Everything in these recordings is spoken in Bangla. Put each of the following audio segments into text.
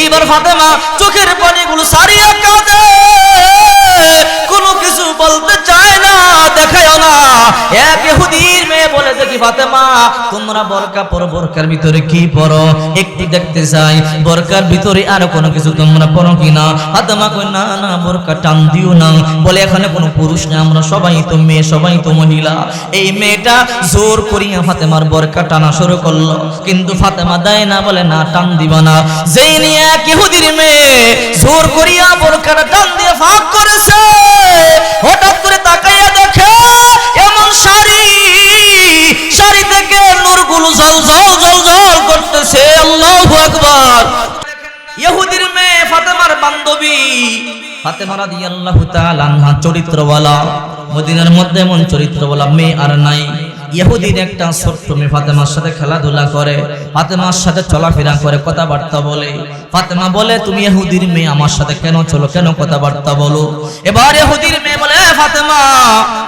এইবার ফাতেমা চোখের পানিগুলো সারিয়া কাঁদে। কোনো কিছু বলতে চায় না দেখায় না। এক দেখি ফাতেমা? তোমরা বরকা পরো, বরকার ভিতরে কি পরো? একটু দেখতে চাই বরকার ভিতরে আর কোনো কিছু তোমরা পরো কিনা? ফাতেমা কই না না, বোরকা টান দিও না। বলে, এখানে কোনো পুরুষ না আমরা সবাই তো মেয়ে, সবাই তো মহিলা। এই মেয়েটা জোর করিয়া ফাতেমার বরকা টানা শুরু করল। কিন্তু ফাতেমা দেয় না, বলে, না, টান দিব না। যেই নিয়ে এক ইহুদির মেয়ে জোর করিয়া বোরকাটা টান দিয়ে ফাঁক করেছে, হঠাৎ করে তাকাইয়া দেখে ইহুদির মেয়ে ফাতেমার বান্ধবী। ফাতেমা রাদিয়াল্লাহু তাআলা আনহা চরিত্রওয়ালা, মদিনার মধ্যে এমন চরিত্রওয়ালা মেয়ে আর নাই। ইহুদির একটা ছোট্ট মেয়ে ফাতেমার সাথে খেলাধুলা করে, ফাতেমার সাথে চলাফেরা করে, কথাবার্তা বলে। ফাতেমা বলে, তুমি ইহুদির মেয়ে, আমার সাথে কেন চলো, কেন কথাবার্তা বলো? এবার ইহুদির মেয়ে বলে, "এ ফাতেমা,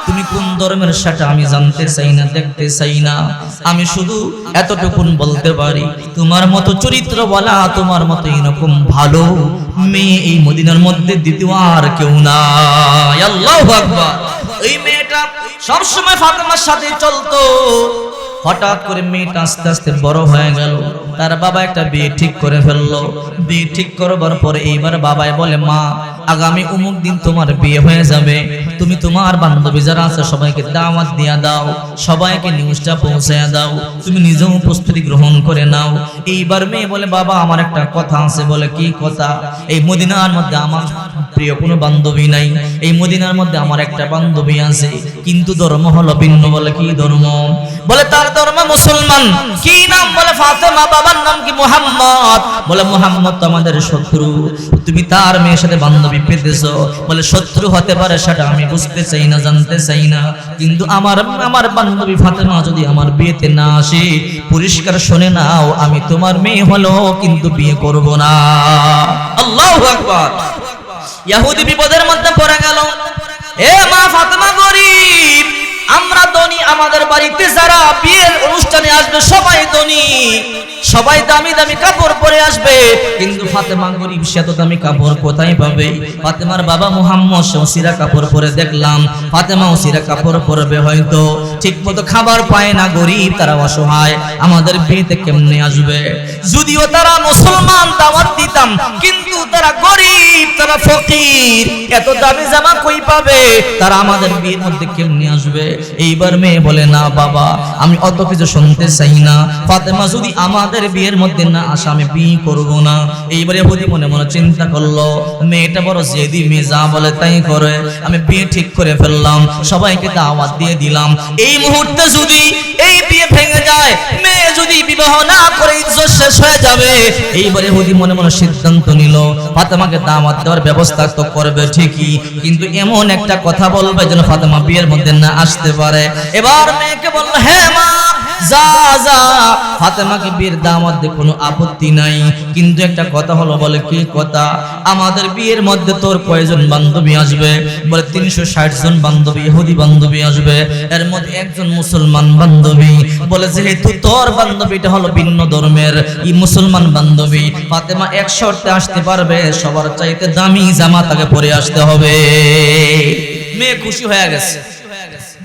তুমি কোন ধর্মের সেটা আমি জানতে চাই না, দেখতে চাই না। আমি শুধু এতটুকুন বলতে পারি, তোমার মতো চরিত্র বলা তোমার মতো এরকম ভালো মেয়ে এই মদিনার মধ্যে দ্বিতীয় আর কেউ না আল্লাহু আকবার। এই মেয়েটা সবসময় ফাতেমার সাথে চলতো। হঠাৎ করে মেয়েটা আস্তে আস্তে বড় হয়ে গেল। তার বাবা একটা বিয়ে ঠিক করে ফেলল। বিয়ে ঠিক করবার পরে এইবার বাবাই বলে, মা, আগামী উমুক দিন তোমার বিয়ে হয়ে যাবে। তুমি তোমার বান্ধবী যারা আছে, সবাইকে দাওয়াত দিয়া দাও, সবাইকে নিউজটা পৌঁছে দাও, তুমি নিজেও প্রস্তুতি গ্রহণ করে নাও। এইবার মেয়ে বলে, বাবা, আমার একটা কথা আছে। বলে, কি কথা? এই মদিনার মধ্যে আমার প্রিয় কোনো বান্ধবী নাই। এই মদিনার মধ্যে আমার একটা বান্ধবী আছে। কিন্তু ধর্ম হলো ভিন্ন বলে কি ধর্ম? বলে, তার ধর্ম মুসলমান। কি নাম? বলে, ফাতেমা বাবার নাম কি মোহাম্মদ? বলে, মোহাম্মদ তো আমাদের শত্রু। তুমি তার মেয়ের সাথে বান্ধবী পেতেছো। বলে শত্রু হতে পারে সেটা আমি বুঝতে চাই না, জানতে চাই না। কিন্তু আমার আমার বান্ধবী ফাতেমা যদি আমার বিয়েতে না আসে, পরিষ্কার শোনে নাও, আমি তোমার মেয়ে হলো, কিন্তু বিয়ে করব না। আল্লাহু আকবার। ইহুদি বিপদের মধ্যে পড়ে গেল। এ মা ফাতেমা গরিব, আমরা ধনী, আমাদের বাড়িতে যারা বিয়ের অনুষ্ঠানে আসবে, সবাই ধনী। সবাই দামি দামি কাপড় পরে আসবে। কিন্তু ফাতেমা গরিব, সে তো দামি কাপড় কোথায় পাবে? ফাতেমার বাবা মুহাম্মদ সিরা কাপড় পরে দেখলাম। ফাতেমাও সিরা কাপড় পরবে হয়তো। ঠিক মতো খাবার পায় না গরিব, তারা অসহায়। আমাদের বিয়েতে কেমনে আসবে? যদিও তারা মুসলমান, দাওয়াত দিতাম, কিন্তু তারা গরিব, তারা ফকির। এত দামি জামা কই পাবে? তারা আমাদের বিয়ের মধ্যে কেমনে আসবে? এইবার মেয়ে বলে, না বাবা, আমি অত কিছু শুনতে চাই না। ফাতেমা যদি আমাদের বিয়ের মধ্যে না আসে আমি বিয়ে করব না। এইবারে হদি মনে মনে চিন্তা করল, মেয়েটা বড় জেদি, মেয়ে যা বলে তাই করে। আমি বিয়ে ঠিক করে ফেললাম, সবাইকে দাওয়াত দিয়ে দিলাম। এই মুহূর্তে যদি এই বিয়ে ভেঙে যায়, মেয়ে যদি বিবাহ না করে ইজ্জত শেষ হয়ে যাবে, এইবারে হুদি মনে মনে সিদ্ধান্ত নিল, ফাতেমাকে দাওয়াত দেওয়ার ব্যবস্থা তো করবে ঠিকই, কিন্তু এমন একটা কথা বলবে যেন ফাতেমা বিয়ের মধ্যে না আসতে পারে। এবার মেয়েকে বলল হ্যাঁ মা ফাতেমাকে বিয়ের দাওয়াত দিয়ে কোনো আপত্তি নাই। কিন্তু একটা কথা হলো, বলে কি কথা? আমাদের বিয়ের মধ্যে তোর কয়জন বান্ধবী আসবে? বলে তিনশো ষাট জন বান্ধবী বান্ধবী আসবে। এর মধ্যে একজন মুসলমান বান্ধবী। বলে যেহেতু তোর বান্ধবীটা হলো ভিন্ন ধর্মের ই মুসলমান বান্ধবী, ফাতেমা এক শর্তে আসতে পারবে, সবার চাইতে দামি জামা তাকে পরে আসতে হবে। মেয়ে খুশি হয়ে গেছে।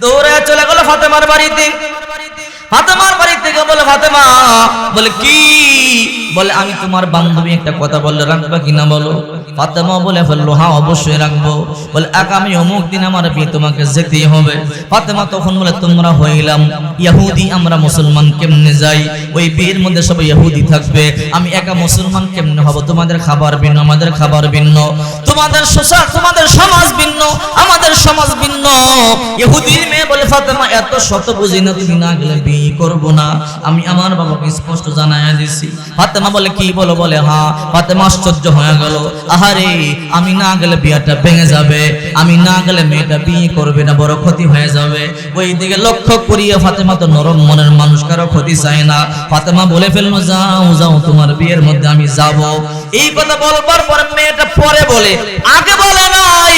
দৌড়ে চলে গেল ফাতেমার বাড়িতে। ফাতেমার বাড়ি থেকে বলে ফাতেমা বলে কি বলে, আমি তোমার বান্ধবী একটা কথা বললে রাখবা কিনা বলো? ফাতেমা বলে ফেলল হ্যাঁ অবশ্যই রাখব। বলে আগামী অমুক দিন আমার বিয়ে তোমাকে যেতেই হবে। ফাতেমা তখন বলে, তোমরা হইলাম ইহুদি আমরা মুসলমান কেমনে যাই? ওই বিয়ের মধ্যে সবাই ইহুদি থাকবে। আমি একা মুসলমান কেমনে হব? তোমাদের খাবার ভিন্ন, আমাদের খাবার ভিন্ন। তোমাদের সোসা তোমাদের সমাজ ভিন্ন, আমাদের সমাজ ভিন্ন। ইহুদির মেয়ে বলে, ফাতেমা, এত শত বুঝি না তুমি না গেলে বিয়ে করব না। আমি আমার বাবাকে স্পষ্ট জানাইয়া দিছি। ফাতেমা বলে, কি বলো বলে হ্যাঁ ফাতেমা আশ্চর্য হয়ে গেল। আহারে, আমি না গেলে বিয়েটা ভেঙে যাবে। আমি না গেলে মেয়েটা বিয়ে করবে না, বড় ক্ষতি হয়ে যাবে। ওই দিকে লক্ষ্য করিয়ে ফাতেমা তো নরম মনের মানুষ, কারও ক্ষতি চায় না। ফাতেমা বলে ফেলল, যাও যাও, তোমার বিয়ের মধ্যে আমি যাব। এই কথা বলবার পরে মেয়েটা পরে বলে, আগে বলে নাই।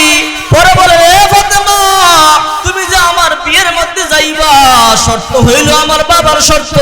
পরে বলে, এ ফাতেমা, তুমি যে আমার বিয়ের মধ্যে যাইবা, শর্ত হইল আমার বাবার শর্ত।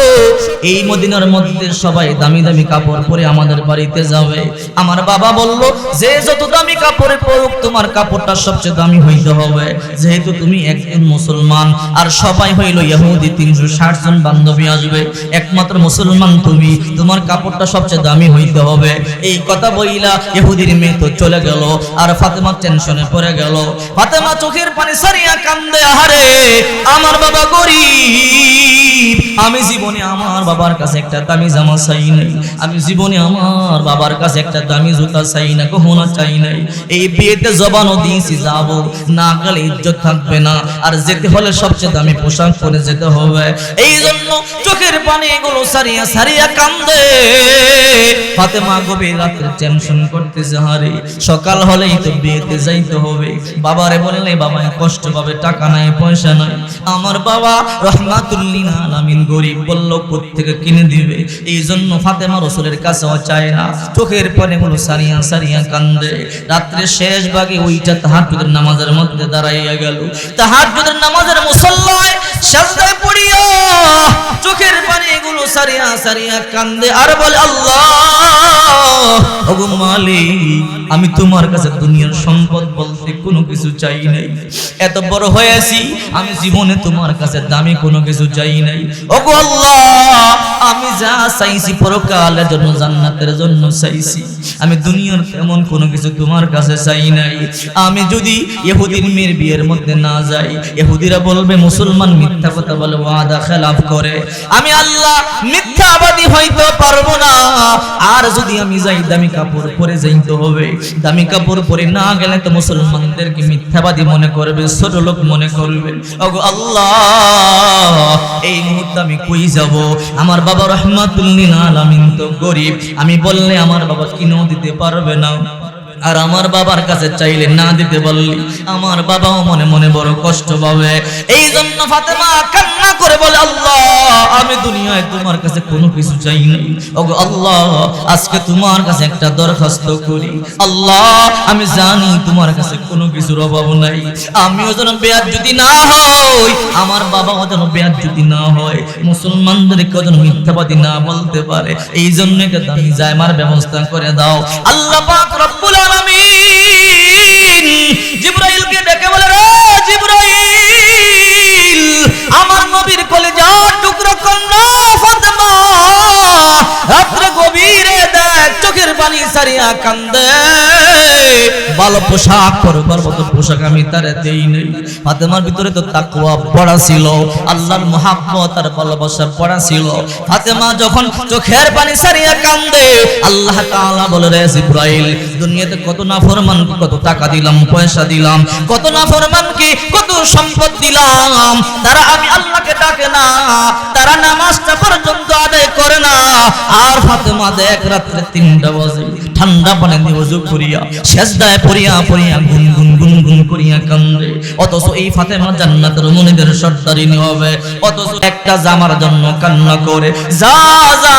এই মদিনার মধ্যে সবাই দামি দামি কাপড় পরে আমাদের বাড়িতে যাবে। আমার বাবা বলল, যে যত দামি কাপড়ে পরুক, তোমার কাপড়টা সবচেয়ে দামি হইতে হবে। যেহেতু তুমি একজন মুসলমান, আর সবাই হইল ইহুদি, তিনশো ষাট জন বান্ধবী আসবে। একমাত্র মুসলমান তুমি, তোমার কাপড়টা সবচেয়ে দামি হইতে হবে। এই কথা বইলা ইহুদির মেয়ে তো চলে গেল, আর ফাতেমা টেনশনে পড়ে গেল। ফাতেমা চোখের পানি সারিয়া কান্দে, আহারে! আমার বাবা গরিব। আমি জীবনে আমার বাবার কাছে একটা দামি জামা চাই নাই। আমি জীবনে আমার বাবার কাছে একটা দামি জুতা চাই না কখনো চাই নাই। এই বিয়েতে জবানও দিয়েছি, যাব। না গেলে ইজ্জত থাকবে না। আর যেতে হলে সবচেয়ে দামি পোশাক পরে যেতে হবে। এই জন্য চোখের পানি এগুলো সারিয়া সারিয়া কান্দে। ফাতেমা গভীর রাতে টেনশন করতেছে, হারে। সকাল হলেই তো বিয়েতে যাইতে হবে। বাবারে বলে বললে, বাবা, কষ্ট পাবে, টাকা নাই, পয়সা নাই। আমার বাবা রহমাতুল্লিন আলামিন গরিব বলল থেকে কিনে দিবে? এই জন্য ফাতেমা রসুলের কাছেও চায় না। চোখের পানি গুলো সারিয়া সারিয়া কান্দে। রাত্রে শেষ ভাগে ওইটা তাহাজ্জুদের নামাজের মধ্যে দাঁড়াইয়া গেল। তাহাজ্জুদের নামাজের মুসল্লায় সাজদায় পড়িয়া চোখের পানি গুলো সারিয়া সারিয়া কান্দে আর বলে, আল্লাহ! ওগো মালিক, আমি তোমার কাছে দুনিয়ার সম্পদ বলতে কোনো কিছু চাই নাই। এত বড় হয়েছি, আমি জীবনে তোমার কাছে দামি কোনো কিছু চাই নাই। ওগো আল্লাহ, আমি যা চাইছি পরকালের জন্য, জান্নাতের জন্য চাইছি। আমি দুনিয়ার তেমন কোনো কিছু তোমার কাছে চাই নাই। আমি যদি ইহুদির মেয়ের বিয়ের মধ্যে না যাই, ইহুদিরা বলবে, মুসলমান মিথ্যা কথা বলে, ওয়াদা, খেলাফ করে। আমি আল্লাহ, মিথ্যাবাদী হইতে পারব না। আর যদি আমি যাই দামি কাপড় পরে যাইতে হবে। দামি কাপড় পরে না গেলে তো মুসলমানদেরকে মিথ্যাবাদী মনে করবে, ছোট লোক মনে করবে। ওগো আল্লাহ, এই মুহূর্তে আমি কই যাব? আমার বাবা রহমাতুল্লিন আলামিন তো গরিব। আমি বললে আমার বাবা কিনেও দিতে পারবে না। আর আমার বাবার কাছে চাইলে না দিতে বললি আমার বাবাও মনে মনে বড় কষ্ট পাবে। এই জন্য ফাতেমা কান্না করে বলে, আল্লাহ, আমি দুনিয়ায় তোমার কাছে কোনো কিছু চাই আল্লাহ, আজকে তোমার কাছে একটা দরখাস্ত করি। আল্লাহ, আমি জানি তোমার কাছে কোনো কিছুর অভাব নাই। আমিও যেন বেয়ার যদি না হই, আমার বাবাও যেন বেয়ার যদি না হয়। মুসলমানদেরকে যেন মিথ্যাবাদী না বলতে পারে। এই জন্য একটা দামি জায়মার ব্যবস্থা করে দাও। আল্লাহ পাক রব্বুল আলামিন। জিবরাইলকে ডেকে বলে, রে জিবরাইল, আমার নবীর কলেজার টুকরো কন্যা ফাতেমা, রাত্রে গভীরে দেখ, চোখের পানি সারিয়া কান্দে। ভালো পোশাক পরবার মতো পোশাক আমি তারে দেই নেই। ফাতেমার ভিতরে তো তাকওয়া পড়া ছিল, আল্লাহর মহাব্বত আর ভালোবাসা পড়া ছিল। ফাতেমা যখন চোখের পানি সারিয়া কান্দে, আল্লাহ তাআলা বলে, রে জিব্রাইল, দুনিয়াতে কত নাফরমান, কত টাকা দিলাম, পয়সা দিলাম, কত নাফরমান কি, কত সম্পদ দিলাম। তারা আমি আল্লাহকে ডাকে না, তারা নামাজটা পর্যন্ত আদায় করে না। আর ফাতেমা দেখ রাত্রে তিনটা বাজে। ঠান্ডা পানি ওযু করিয়া, সেজদায় পড়িয়া পড়িয়া গুন গুন গুন গুন করিয়া কান্দে। অথচ এই ফাতেমা জান্নাতের মনিদের সর্দারিনী হবে অথচ একটা জামার জন্য কান্না করে। যা যা,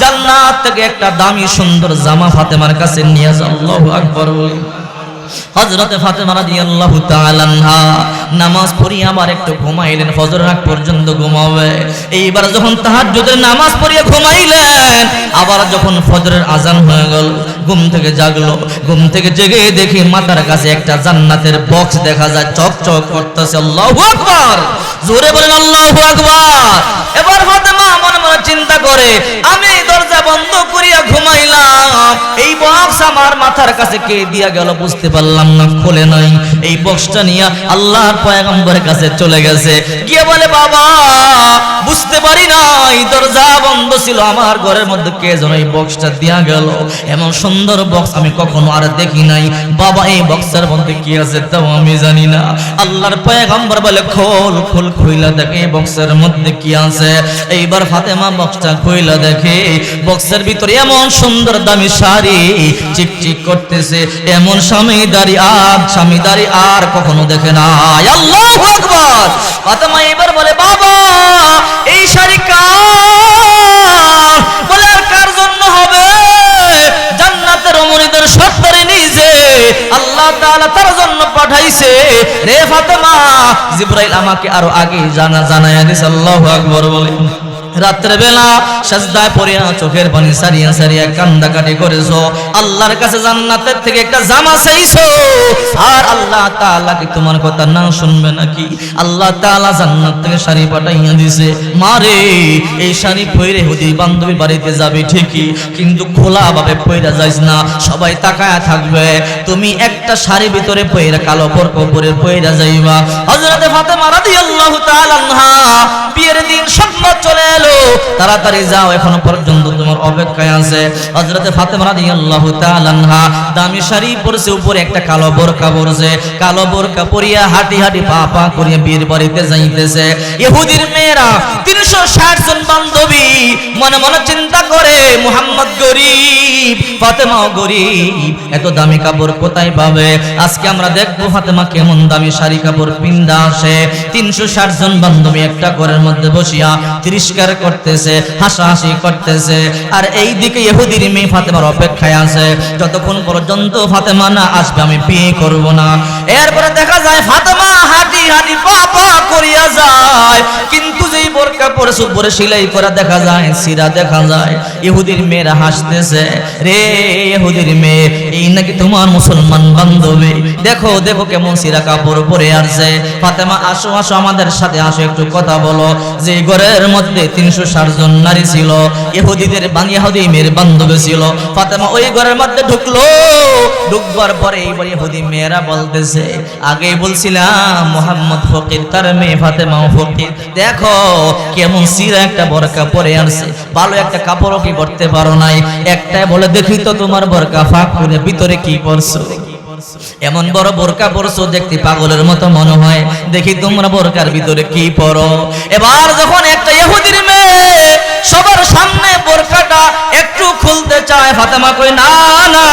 জান্নাত থেকে একটা দামি সুন্দর জামা ফাতেমার কাছে নিয়ে যাও আকবার বলে। হযরতে ফাতেমা রাদিয়াল্লাহু তাআলা নামাজ পড়িয়ে আবার একটু ঘুমাইলেন, ফজর আগ পর্যন্ত ঘুমাবে। এইবার যখন তাহাজ্জুদের নামাজ পড়িয়ে ঘুমাইলেন, আবার যখন ফজরের আজান হয়ে গেল, ঘুম থেকে জাগলো, ঘুম থেকে জেগে দেখি মাথার কাছে একটা জান্নাতের বক্স দেখা যায়, চক চক করতেছে, আল্লাহু আকবার! জোরে বলেন, আল্লাহু আকবার! এবার ফাতেমা মনে মনে চিন্তা করে, আমি দরজা বন্ধ করিয়া ঘুমাইলাম, এই বক্স আমার মাথার কাছে কে দিয়া গেল বুঝতে পারলাম না, খুলে নাই। এই বক্সটা নিয়ে আল্লাহর পয়গম্বরের কাছে চলে গেছে। গিয়ে বলে, বাবা, বুঝতে পারি নাই, দরজা বন্ধ ছিল আমার ঘরের মধ্যে, কে যেন এই বক্সটা দিয়া গেল। এমন সুন্দর বক্স আমি কখনো আর দেখি নাই। বাবা, এই বক্সের মধ্যে কি আছে তাও আমি জানি না। আল্লাহর পয়গম্বর বলে, খোল খোল, খুইলা দেখে এই বক্সের মধ্যে কি আছে। এইবার ফাতেমা বক্সটা খুইলা দেখে বক্সের ভিতরে এমন সুন্দর দামি শাড়ি চিকচিক করতেছে। এমন স্বামীদারি আর স্বামীদারি আর কখনো দেখে না আল্লাহু আকবার। ফাতেমা এবার বলে, বাবা, এই শাড়ি কার? বলে, আর কার জন্য হবে? জান্নাতের অমরিদের সত্তরে নিজে আল্লাহ তাআলা তার জন্য পাঠাইছে। রে ফাতেমা, জিব্রাইল আমাকে আরও আগে জানা জানায়া দিছে। আল্লাহু আকবার বলে। রাত্রে বেলা সাজদায় পড়িয়া চোখের পানি সারিয়া সারিয়া কান্দা কাটি করেছ। আল্লাহর কাছে জান্নাতের থেকে একটা জামা চাইছো আর আল্লাহ তাআলা কি তোমার কথা না শুনবে নাকি? আল্লাহ তাআলা জান্নাত থেকে শাড়ি পাঠাইয়া দিছে। মারে এই শাড়ি পরে হুদি বান্ধবী বাড়িতে যাবে ঠিকই, কিন্তু খোলা ভাবে পয়রা যাইস না, সবাই তাকায়া থাকবে। তুমি একটা শাড়ি ভিতরে পয়রা কালো বরক পরে পয়রা যাইবা। হযরতে ফাতেমা রাদিয়াল্লাহু তাআলা আনহা, বিয়ের দিন সংবাদ চলে এলো। তাড়াতাড়ি যাও, এখনও পর্যন্ত তোমার অপেক্ষায় আছে। হযরতে ফাতেমা রাদিয়াল্লাহু তাআলা দামি শাড়ি পরছে, উপরে একটা কালো বোরকা পরছে। কালো বোরকা পরিয়া হাঁটি হাঁটি পা পা করিয়া বিয়ের বাড়িতে যাইতেছে। ইহুদির মেয়েরা 360 জন বান্ধবী মনে মনে চিন্তা করে, মুহাম্মদ গরিব, ফাতেমাও গরিব, এত দামি কাপড় কোথায় পাবে? আজকে আমরা দেখব ফাতেমা কেমন দামি শাড়ি কাপড় পিন্দা আসে। 360 জন বান্ধবী একটা ঘরের মধ্যে বসিয়া তিরস্কার করতেছে, হাসাহাসি করতেছে। আর এই দিকে ইহুদির মেয়ে ফাতেমার অপেক্ষায় আছে। যতক্ষণ পর্যন্ত ফাতেমা না আসবে, আমি বিয়ে করব না। এরপরে দেখা যায় ফাতেমা হাঁটি হাঁটি পা করিয়া যায়। কিন্তু যেই বোরকা পরে উপরে সেলাই করা দেখা যায়, সিরা দেখা যায়। ইহুদির মেয়েরা হাসতেছে, রে ইহুদির মেয়ে, এই নাকি তোমার মুসলমান বান্ধবী? দেখো দেখো কেমন সিরা কাপড় পরে আসছে। ফাতেমা, আসো আসো, আমাদের সাথে আসো, একটু কথা বলো। যে ঘরের মধ্যে তিনশো ষাট জন নারী ছিল, ইহুদিদের বাঙি ইহুদি মেয়ের বান্ধবী ছিল। ফাতেমা ওই ঘরের মধ্যে ঢুকলো। ঢুকবার পরে এইবার ইহুদি মেয়েরা বলতেছে, আগেই বলছিলাম মোহাম্মদ ফকির, তার মেয়ে ফাতেমাও ফকির। দেখো কেমন সিরা একটা বরকা পরে আসছে ভালো একটা কাপড়ও কি করতে পারো নাই? একটাই বলে, দেখি তো তোমার বরকা ফাঁক করে ভিতরে কি পরছো? এমন বড় বোরকা পরছো, দেখতে পাগলের মতো মনে হয়। দেখি তোমরা বোরকার ভিতরে কি পরো। এবার যখন একটা ইহুদির মেয়ে সবার সামনে বোরকাটা একটু খুলতে চায় ফাতেমা কই না না,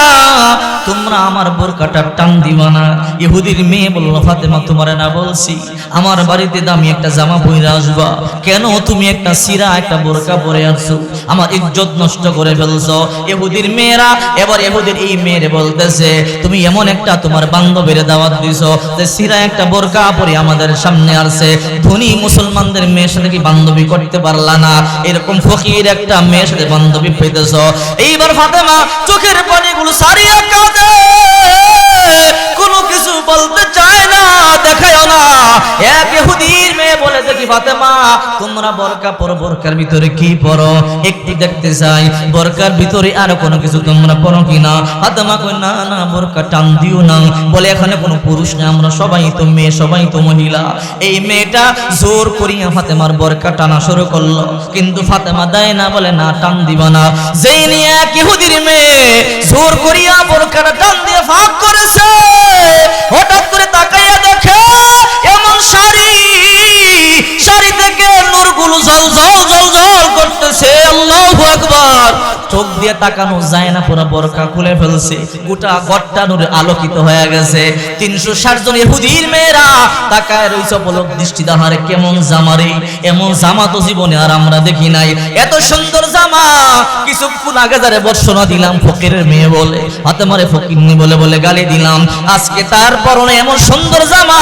তোমরা আমার বোরকাটা টান দিবা না। ইহুদির মেয়ে বলল, ফাতেমা, তোমারে না বলছি, আমার বাড়িতে দামি একটা জামা পরে আসবা। কেন তুমি একটা সিরা, একটা বোরকা পরে আসছো আমার ইজ্জত নষ্ট করে ফেলছো। ইহুদির মেয়েরা, এবার ইহুদির এই মেয়েরে বলতেছে, তুমি এমন একটা তোমার বান্ধবীর দাওয়াত দিছো যে সিরা, একটা বোরকা পরে আমাদের সামনে আসছে। ধনী মুসলমানদের মেয়ের সাথে কি বান্ধবী করতে পারলা না? এরকম ফকির একটা মেয়ের সাথে বান্ধবী পেতেছ। এইবার ফাতেমা চোখের পানিগুলো সারিয়া কাঁদে। কোনো কিছু বলতে চায় না দেখায় না। এক ফাতেমা, তোমরা বোরকা পরো, বোরকার ভিতরে কি পরো? একটু দেখতে চাই বোরকার ভিতরে আর কোনো কিছু তোমরা পরো কিনা? ফাতেমা কই না না, বোরকা টান দিও না। বলে, এখানে কোনো পুরুষ না আমরা সবাই তো মেয়ে, সবাই তো মহিলা। এই মেয়েটা জোর করিয়া ফাতেমার বোরকা টানা শুরু করল। কিন্তু ফাতেমা দেয় না, বলে, না, টান দিব না। যেই নিয়ে এক মেয়ে জোর করিয়া বোরকাটা টান দিয়ে ফাঁক করেছে, হঠাৎ করে তাকাইয়া দেখে, এমন শাড়ি nos aos দিয়ে তাকানো যায় না, পুরো বরকা খুলে ফেলছে। গোটা গট্টা নূরে আলোকিত হয়ে গেছে। তিনশো ষাট জন ইহুদির মেয়েরা তাকায় রইছে পলক দৃষ্টি দাহারে কেমন জামারে, এমন জামা তো জীবনে আর আমরা দেখি নাই। এত সুন্দর জামা, কিছুক্ষণ আগে যারে বর্ষণা দিলাম, ফকিরের মেয়ে বলে হাতে মারে ফকিরনি বলে বলে গালি দিলাম। আজকে তার পরনে এমন সুন্দর জামা,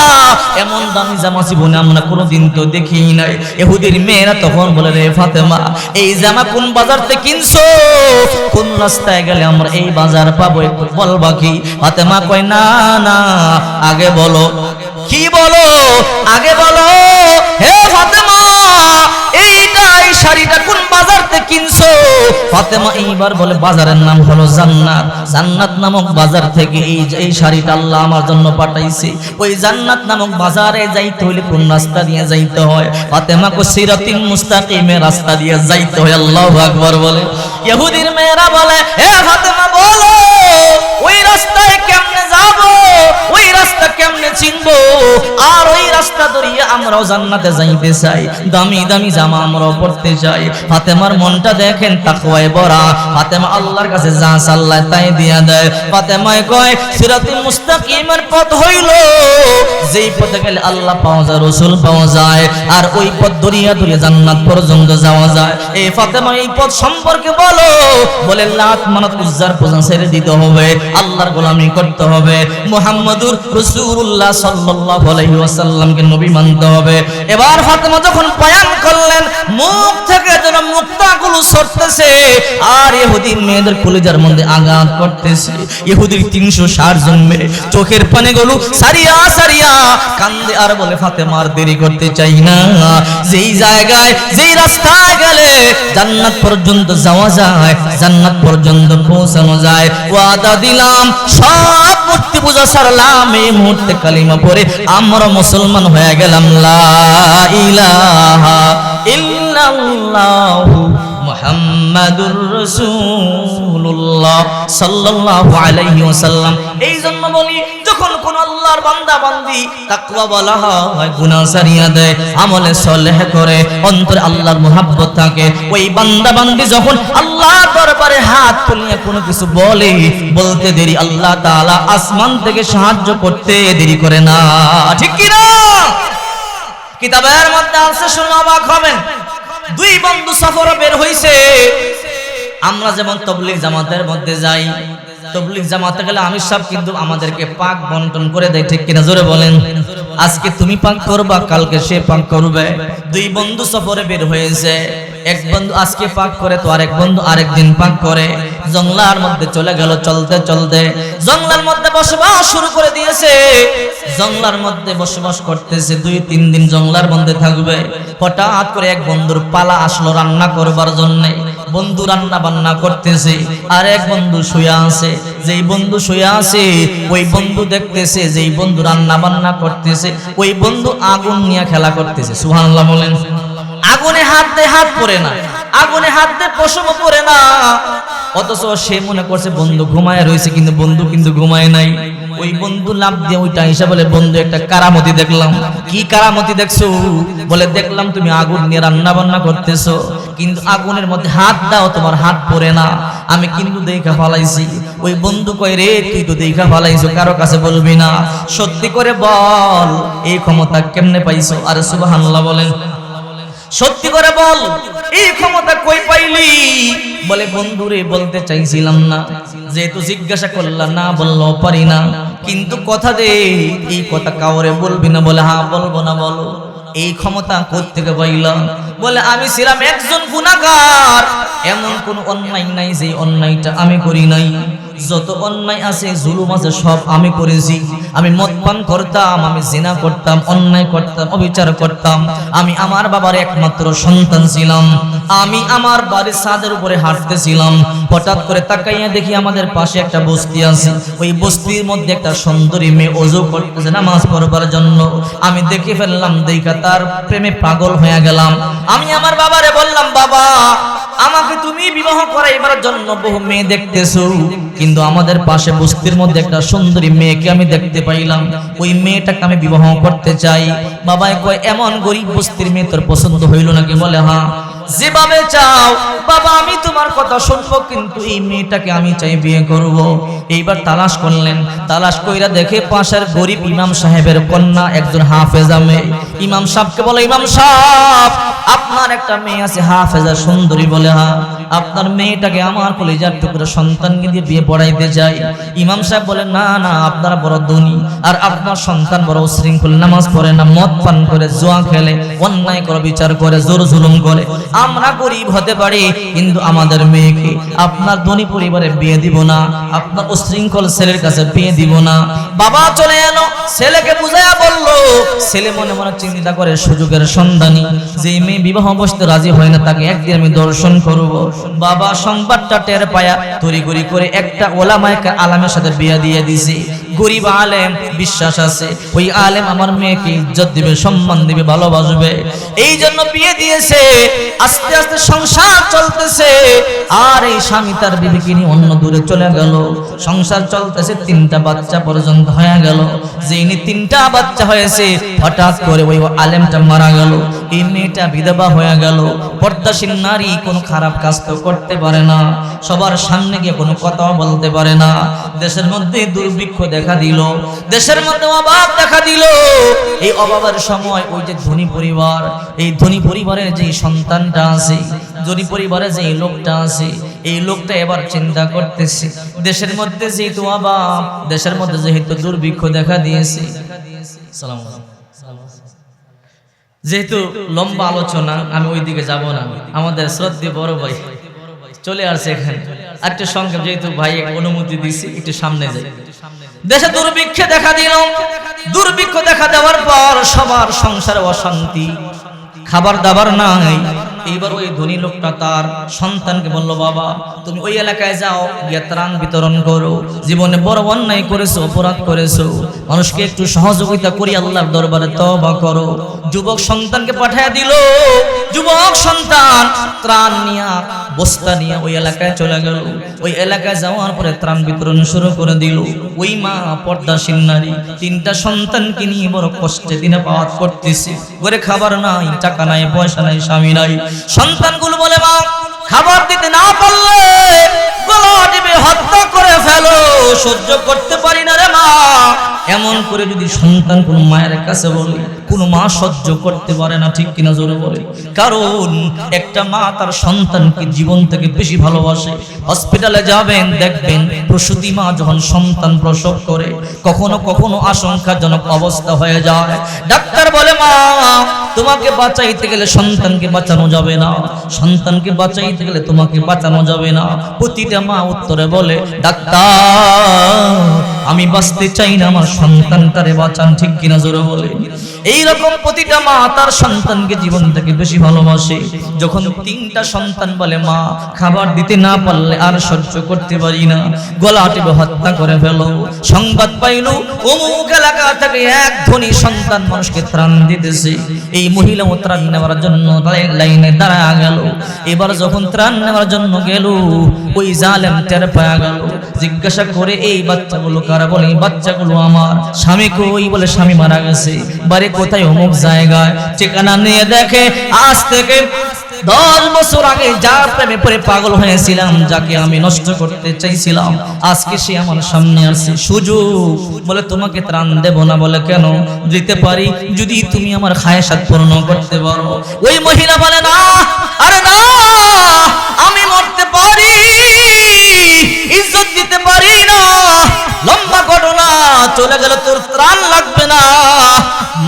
এমন দামি জামা জীবনে আমরা কোনোদিন তো দেখি নাই। এহুদির মেয়েরা তখন বলে, রে ফাতেমা, এই জামা কোন বাজার থেকে কিনছো? কোন রাস্তায় গেলে আমরা এই বাজার পাবো? একটু বলবা কি? ফাতেমা কয়, না না, আগে বলো। কি বলো? আগে বলো? হে ফাতেমা, এইটা, এই শাড়িটা কোন বাজার থেকে ফাতেমা এইবার বলে, বাজারের নাম হলো জান্নাত। জান্নাত নামক বাজার থেকে এই এই শাড়িটা আল্লাহ আমার জন্য পাঠাইছে। ওই জান্নাত নামক বাজারে যাইতে কোন রাস্তা দিয়ে যাইতে হয়? ফাতেমা কো, সিরাতিন মুস্তাকিমে রাস্তা দিয়ে যাইতে হয়। আল্লাহু আকবার বলে। ইহুদির মেয়েরা বলে হে ফাতেমা, বলো, ওই রাস্তায় কেমনে যাব? ওই রাস্তা কেমনে চিনবো? আর ওই রাস্তা ধরিয়ে আমরা আমরাও জান্নাতে যাইতে চাই। দামি দামি জামা আমরাও পড়তে চাই। ফাতেমার মনটা দেখেন আল্লাহর আল্লাহ পাওয়া গোলামি করতে হবে। মুহাম্মাদুর রাসূলুল্লাহ সাল্লাল্লাহু আলাইহি ওয়াসাল্লামকে নবী মানতে হবে। এবার ফাতেমা যখন বয়ান করলেন, মুখ থেকে যেন মুক্তাগুলো সরতেছে আর ইহুদির মেয়েদের কলিজার মধ্যে আঘাত করতেছে। ইহুদির তিনশো ষাট জন মেয়ে চোখের পানিগুলো সারিয়া সারিয়া, কান্দে আর বলে, ফাতেমার দেরি করতে চাই না। যেই জায়গায়, যেই রাস্তায় গেলে জান্নাত পর্যন্ত যাওয়া যায়, জান্নাত পর্যন্ত পৌঁছানো যায়। ওয়াদা দিলাম, সব মূর্তি পূজা সারলাম। এই মুহূর্তে কালিমা পড়ে আমরা মুসলমান হয়ে গেলাম। লা ইলাহা ইল্লাল্লাহু মুহাম্মাদুর রাসূলুল্লাহ সাল্লাল্লাহু আলাইহি ওয়াসাল্লাম। বলি, যখন কোন আল্লাহর বান্দা বান্দি তাকওয়া বলা হয়, গুনাহ সারিয়া দেয়, আমলে করে, অন্তরে আল্লাহর থাকে, ওই বান্দা বান্দি যখন আল্লাহ দরবারে হাত তুলিয়ে কোনো কিছু বলে, বলতে দেরি আল্লাহ তাআলা আসমান থেকে সাহায্য করতে দেরি করে না। ঠিক কি না কিতাবের মধ্যে আছে, শুনে অবাক হবেন। দুই বন্ধু সফর বের হইছে। আমরা যেমন তবলিক জামাতের মধ্যে যাই তবলিগ জামাতে গেলে আমির সাহেব কিন্তু আমাদেরকে পাক বন্টন করে দেয়, ঠিক কিনা জোরে বলেন? আজকে তুমি পাক করবা, কালকে সে পাক করবে। দুই বন্ধু সফরে বের হয়েছে। এক বন্ধু আজকে পাক করে তো আরেক বন্ধু আরেক দিন পাক করে। জংলার মধ্যে চলে গেল চলতে চলতে। জংলার মধ্যে বসবাস শুরু করে দিয়েছে। জংলার মধ্যে বসবাস করতেছে দুই, তিন দিন জংলার মধ্যে থাকবে। হঠাৎ করে এক বন্ধুর পালা আসলো রান্না করবার জন্য। বন্ধু রান্না বান্না করতেছে আর এক বন্ধু শুয়ে আছে। যেই বন্ধু শুয়ে আছে, ওই বন্ধু দেখতেছে, যেই বন্ধু রান্না বান্না করতেছে, ওই বন্ধু আগুন নিয়ে খেলা করতেছে। সুহান বলেন। আগুনে হাত দেয়, হাত পরে না। আগুনে হাত দিয়ে পশম পড়ে না। অথচ সে মনে করছে, বন্ধু ঘুমায় রয়েছে কিন্তু বন্ধু কিন্তু ঘুমায় নাই। ওই বন্ধু লাভ দিয়ে ওইটা হিসাব বলে, বন্ধু, একটা কারামতি দেখলাম। কি কারামতি দেখছ? বলে, দেখলাম তুমি আগুন নিয়ে রান্না বান্না করতেছো, কিন্তু আগুনের মধ্যে হাত দাও, তোমার হাত পড়ে না। আমি কিন্তু দেখা ফালাইছি। ওই বন্ধু কয়, রে, তুই তো দেখা ফালাইছো, কারও কাছে বলবি না। সত্যি করে বল, এই ক্ষমতা কেমনে পাইছো? আর সুবহানাল্লাহ, বলেন। সত্যি করে বল। এই ক্ষমতা কই পাইলি? বলে, বন্ধুরে, বলতে চাইছিলাম না। যেহেতু জিজ্ঞাসা করলাম, না বলল পারি না। কিন্তু কথা দে, এই কথা কাউরে বলবি না। বলে হ্যাঁ বলব না, বলো। এই ক্ষমতা থেকে পাইলাম? বলে, আমি ছিলাম একজন গুণাগার এমন কোন অন্যায় নাই যে অন্যায়টা আমি করি নাই। যত অন্যায় আছে, জুলুম আছে, সব আমি করেছি। আমি মদ পান করতাম, আমি জিনা করতাম, অন্যায় করতাম, অবিচার করতাম। আমি আমার বাবার একমাত্র সন্তান ছিলাম। আমি আমার বাড়ির ছাদের উপরে হাঁটতেছিলাম। হঠাৎ করে তাকাইয়া দেখি আমাদের পাশে একটা বস্তি আছে। ওই বস্তির মধ্যে একটা সুন্দরী মেয়ে অজু করতেছে নামাজ পড়বার জন্য। আমি দেখে ফেললাম, দেখা তার প্রেমে পাগল হয়ে গেলাম। আমি আমার বাবারে বললাম, বাবা আমাকে তুমি বিবাহ করাইবার জন্য বহু মেয়ে দেখতেছো। কিন্তু আমাদের পাশে বস্তির মধ্যে একটা সুন্দরী মেয়েকে আমি দেখতে পাইলাম। ওই মেয়েটাকে আমি বিবাহ করতে চাই। বাবাই কয়, এমন গরিব বস্তির মেয়ে তোর পছন্দ হইল নাকি? বলে হ্যাঁ। যেভাবে চাও, বাবা, আমি তোমার কথা শুনব, কিন্তু এই মেয়েটাকে আমি চাই বিয়ে করব। এইবার তালাশ করলেন। তালাশ কইরা দেখে পাশের গরিব ইমাম সাহেবের কন্যা একজন হাফেজা মেয়ে ইমাম সাহেবকে বলে, ইমাম সাহেব, আপনার একটা মেয়ে আছে হাফেজা সুন্দরী বলে হ্যাঁ আপনার মেয়েটাকে আমার কলেজার টুকরো সন্তানকে দিয়ে বিয়ে পড়াইতে চাই। ইমাম সাহেব বলে, না না, আপনারা বড় ধনী। আর আপনার সন্তান বড় উশৃঙ্খল নামাজ পড়ে না, মদ পান করে, জোয়া খেলে, অন্যায় করে, বিচার করে, জোর জুলুম করে। আমরা গরিব হতে পারি, কিন্তু আমাদের মেয়েকে আপনার ধনী পরিবারে বিয়ে দিব না, আপনার উশৃঙ্খল ছেলের কাছে বিয়ে দিব না। বাবা চলে এলো, ছেলেকে বুঝাইয়া বলল, ছেলে মনে মনে চিন্তা করে সুযোগের সন্ধানী যে মেয়ে বিবাহ বসতে রাজি হয় না, তাকে একদিন আমি দর্শন করব। বাবা সংবাদটা টের পায়া তড়িগড়ি করে একটা ওলামায়কা আলামের সাথে বিয়ে দিয়ে দিছে। গরিব আলেম, বিশ্বাস আছে। ওই আলেম আমার মেয়েকে ইজ্জত দিবে, সম্মান দিবে, ভালোবাসবে। এই জন্য বিয়ে দিয়েছে। আস্তে আস্তে সংসার চলতেছে। আর এই স্বামী তার বিবিকে নিয়ে অন্য দূরে চলে গেল। সংসার চলতেছে, তিনটা বাচ্চা পর্যন্ত হয়ে গেল। যিনি তিনটা বাচ্চা হয়েছে, হঠাৎ করে ওই আলেমটা মারা গেল। এই মেয়েটা বিধবা হয়ে গেল। পর্দাসীন নারী কোনো খারাপ কাজ তো করতে পারে না। সবার সামনে গিয়ে কোনো কথাও বলতে পারে না। দেশের মধ্যে দুর্ভিক্ষ দেখা দিল। দেশের মধ্যে অভাব দেখা দিল। এই অভাবের সময় ওই যে ধনী পরিবার, এই ধনী পরিবারের যে সন্তানটা আছে, ধনী পরিবারে যে লোকটা আছে, এই লোকটা এবার চিন্তা করতেছে, দেশের মধ্যে যেহেতু অভাব, দেশের মধ্যে যেহেতু দুর্ভিক্ষ দেখা দিয়েছে। সালাম যেহেতু লম্বা আলোচনা আমি ওই দিকে যাব না। আমাদের শ্রদ্ধে বড় ভাই চলে আসছে এখানে। একটা সংক্ষেপ যেহেতু ভাই অনুমতি দিছি একটু সামনে যাই। দেশে দুর্ভিক্ষে দেখা দিল। দুর্ভিক্ষ দেখা দেওয়ার পর সবার সংসারে অশান্তি। খাবার দাবার নাই। এইবার ওই ধনী লোকটা তার সন্তানকে বলল, বাবা, তুমি ওই এলাকায় যাও, গিয়ে ত্রাণ বিতরণ করো। জীবনে বড় অন্যায় করেছ, অপরাধ করেছ। মানুষকে একটু সহযোগিতা করি, আল্লাহর দরবারে তবা করো। যুবক সন্তানকে পাঠিয়ে দিল। যুবক সন্তান ত্রাণ নিয়া, বস্তা নিয়ে ওই এলাকায় চলে গেল। ওই এলাকায় যাওয়ার পরে ত্রাণ বিতরণ শুরু করে দিল। ওই মা পর্দাসীন নারী, তিনটা সন্তানকে নিয়ে বড় কষ্টে দিনে পাওয়াত করতেছে। ঘরে খাবার নাই, টাকা নাই, পয়সা নাই, স্বামী নাই। সন্তানগুলো বলে, মা, খাবার দিতে না পারলে গলা হত্যা করে ফেলো, সহ্য করতে পারি না রে মা। এমন করে যদি সন্তান কোন মায়ের কাছে বলে, কোন মা সহ্য করতে পারে না, ঠিক কিনা জোরে বলে। কারণ একটা মা তার সন্তানকে জীবন থেকে বেশি ভালোবাসে। হসপিটালে যাবেন, দেখবেন প্রসূতি মা যখন সন্তান প্রসব করে, কখনো কখনো আশঙ্কাজনক অবস্থা হয়ে যায়। ডাক্তার বলে, মা তোমাকে বাঁচাইতে গেলে সন্তানকে বাঁচানো যাবে না। সন্তানকে বাঁচাইতে গেলে তোমাকে বাঁচানো যাবে না। প্রতিটা মা উত্তরে বলে, ডাক্তার, আমি বাঁচতে চাই না, আমার সন্তানটারে বাঁচান। ঠিক কিনা জোরে বলে। এই রকম প্রতিটা মা তার সন্তানকে জীবন থেকে বেশি ভালোবাসে। যখন তিনটা সন্তান বলে, মা, খাবার দিতে না পারলে আর সহ্য করতে পারি না। গলা টিপে হত্যা করে ফেলো। সংবাদ পাইল, অমুক এলাকা থেকে এক ধনী সন্তান মানুষকে ত্রাণ দিতেছে। এই মহিলা ও ত্রাণ নেওয়ার জন্য লাইনে দাঁড়া গেল। এবার যখন ত্রাণ নেওয়ার জন্য গেল, ওই জালেম টের পাওয়া গেল। জিজ্ঞাসা করে, এই বাচ্চাগুলো কারা? বলে, এই বাচ্চাগুলো আমার স্বামী কই? বলে, স্বামী মারা গেছে। বাড়ি কোথায় অমুক জায়গায়? ঠিকানা নিয়ে দেখে আজ থেকে দশ বছর আগে যার প্রেমে পরে পাগল হয়েছিলাম, যাকে আমি নষ্ট করতে চাইছিলাম, আজকে সে আমার সামনে আসছে। সুযোগ বলে তোমাকে ত্রাণ দেব না বলে কেন? দিতে পারি, যদি তুমি আমার খায়সাত পূর্ণ করতে পারো। ওই মহিলা বলে, না, আরে না চলে গেল তোর ত্রাণ লাগবে না।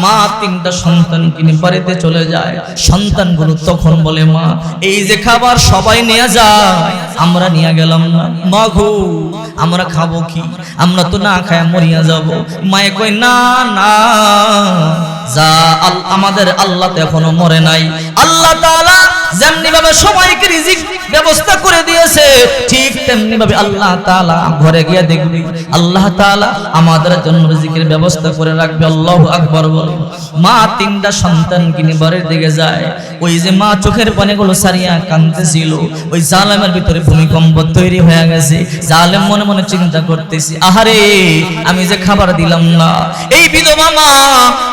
মা তিনটা সন্তান কিনে বাড়িতে চলে যায়। সন্তানগুলো তখন বলে, মা, এই যে খাবার সবাই নিয়ে যায়, আমরা নিয়ে গেলাম না। মা গো, আমরা খাব কি? আমরা তো না খায় মরিয়া যাব। মায়ে কই না না, যা আমাদের আল্লাহ তো এখনও মরে নাই। আল্লাহ তাআলা যেমনি ভাবে সবাইকে রিজিক ব্যবস্থা করে দিয়েছে। ঠিক তেমনি ভাবে আল্লাহ তাআলা ঘরে গিয়ে দেখবি। আল্লাহ তাআলা আমাদের জন্য রিজিকের ব্যবস্থা করে রাখবে। আল্লাহু আকবার বল। মা তিনটা সন্তান কিনে বাড়ির দিকে যায়। ওই যে মা চোখের পানিগুলো সারিয়া কাঁদতেছিল। ওই জালেমের ভিতরে ভূমিকম্প তৈরি হয়ে গেছে। জালেম মনে মনে চিন্তা করতেছি, আহারে, আমি যে খাবার দিলাম না। এই বিধবা মা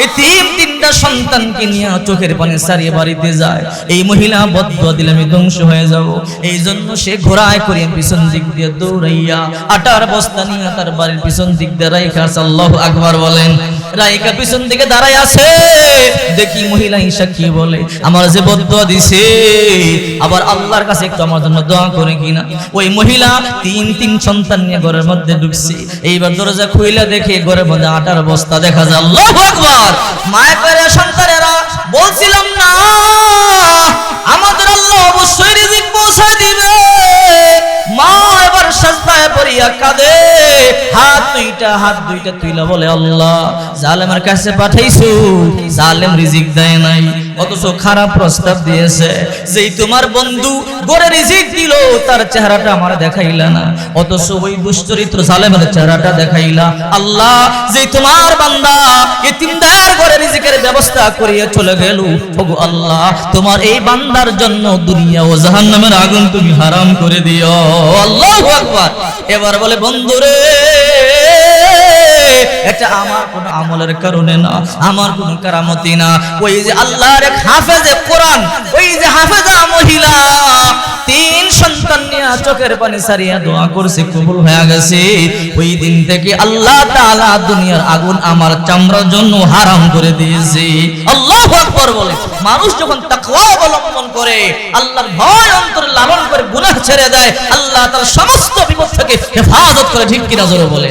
এই তিন তিনটা সন্তানকে নিয়ে চোখের পানি সারিয়ে বাড়িতে যায়। এই মহিলা বদ্ধ দিলে আমি ধ্বংস হয়ে যাব। এই জন্য সে ঘোড়ায় করে পিছন দিক দিয়ে দৌড়াইয়া আটার বস্তা নিয়ে তার বাড়ির পিছন দিক দিয়ে রাইখা আল্লাহ আকবার বলেন রাইকা পিছন দিকে দাঁড়ায় আছে। দেখি মহিলা ঈশা কি বলে, আমার যে বদ্ধ দিছে, আবার আল্লাহর কাছে একটু আমার জন্য দোয়া করে কিনা? ওই মহিলা তিন তিন সন্তান নিয়ে ঘরের মধ্যে ঢুকছে। এইবার দরজা খুইলা দেখে ঘরের মধ্যে আটার বস্তা দেখা যায়। আল্লাহ আকবার! মায়ের পেরে সন্তানেরা, বলছিলাম না, আমাদের আল্লাহ অবশ্যই রিজিক পড়িয়া কাঁদে। হাত দুইটা হাত দুইটা তুইলা বলে, আল্লাহ, জালেমের কাছে পাঠাইছো। জালেম রিজিক দেয় নাই। অথচ খারাপ প্রস্তাব দিয়েছে। যেই তোমার বন্ধু গড়ে রিজিক দিল, তার চেহারাটা আমার দেখাইলা না। অথচ ওই দুশ্চরিত্র সালেমের চেহারাটা দেখাইলা। আল্লাহ, যেই তোমার বান্দা এতিমদার গড়ে রিজিকের ব্যবস্থা করিয়ে চলে গেল, ওগো আল্লাহ, তোমার এই বান্দার জন্য দুনিয়া ও জাহান্নামের আগুন তুমি হারাম করে দিও। আল্লাহু আকবার। এবার বলে বন্ধুরে এটা আমার আমলের কারণে না, আমার কারামতি না। ওই যে আল্লাহর এক হাফেজে কোরআন, ওই যে হাফেজা মহিলা, তিন সন্তান নিয়ে চোখের পানি সারিয়া দোয়া করছে, কবুল হয়ে গেছে। ওই দিন থেকে আল্লাহ দুনিয়ার আগুন আমার চামড়ার জন্য হারাম করে দিয়েছে। আল্লাহু বলে, মানুষ যখন তাকওয়া অবলম্বন করে, আল্লাহর ভয় অন্তরে লালন করে গুনাহ ছেড়ে দেয়, আল্লাহ তার সমস্ত বিপদ থেকে হেফাজত করে, ঠিক কিনা জোরে বলে